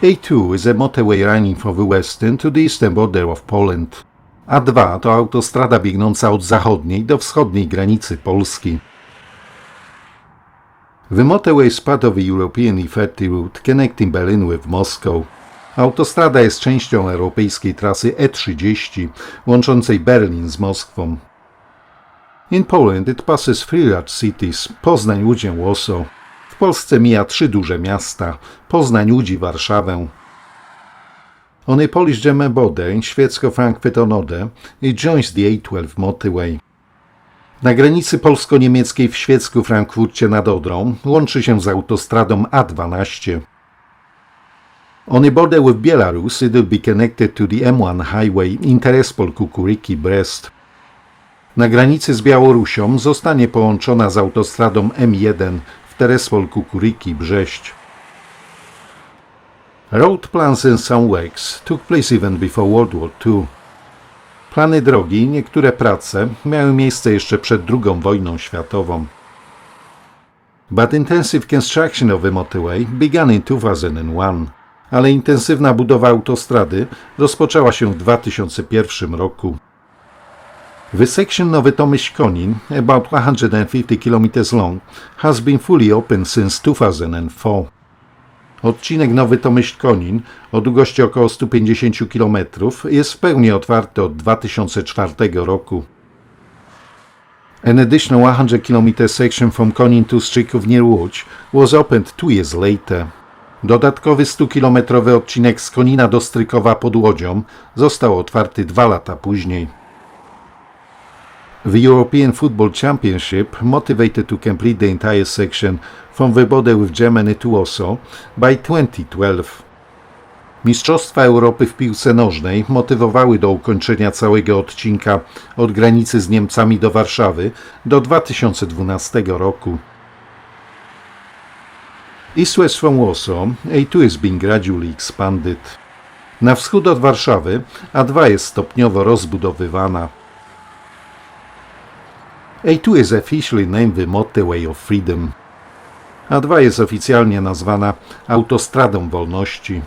A2 is a motorway running from the western to the eastern border of Poland. A2 to autostrada biegnąca od zachodniej do wschodniej granicy Polski. The motorway is part of the European E30 route connecting Berlin with Moscow. Autostrada jest częścią europejskiej trasy E30 łączącej Berlin z Moskwą. In Poland it passes three large cities Poznań, Łódź and Warsaw. Polsce mija trzy duże miasta Poznań, Łódź i Warszawę. On Polish German border in Świecko-Frankfurt on Oder it joins the A12 motorway. Na granicy polsko-niemieckiej w Świecku Frankfurcie nad Odrą łączy się z autostradą A12. On a border with Belarus it will be connected to the M1 highway Interespol Kukuriki Brest. Na granicy z Białorusią zostanie połączona z autostradą M1 w Terespol Kukuriki Brześć. Road plans in some works took place even before World War II. Plany drogi i niektóre prace miały miejsce jeszcze przed II wojną światową. But intensive construction of the motorway began in 2001, ale intensywna budowa autostrady rozpoczęła się w 2001 roku. The section Nowy Tomyśl-Konin, about 150 km long, has been fully open since 2004. Odcinek Nowy Tomyśl-Konin o długości około 150 km jest w pełni otwarty od 2004 roku. An additional 100 km section from Konin to Strzyków near Łódź was opened two years later. Dodatkowy 100-kilometrowy odcinek z Konina do Strykowa pod Łodzią został otwarty dwa lata później. The European Football Championship motivated to complete the entire section from the with Germany to Warsaw by 2012. Mistrzostwa Europy w piłce nożnej motywowały do ukończenia całego odcinka od granicy z Niemcami do Warszawy do 2012 roku. East-west from Warsaw, A2 is being gradually expanded. Na wschód od Warszawy A2 jest stopniowo rozbudowywana. A2 is officially named the Motorway of Freedom. A2 jest oficjalnie nazwana Autostradą Wolności.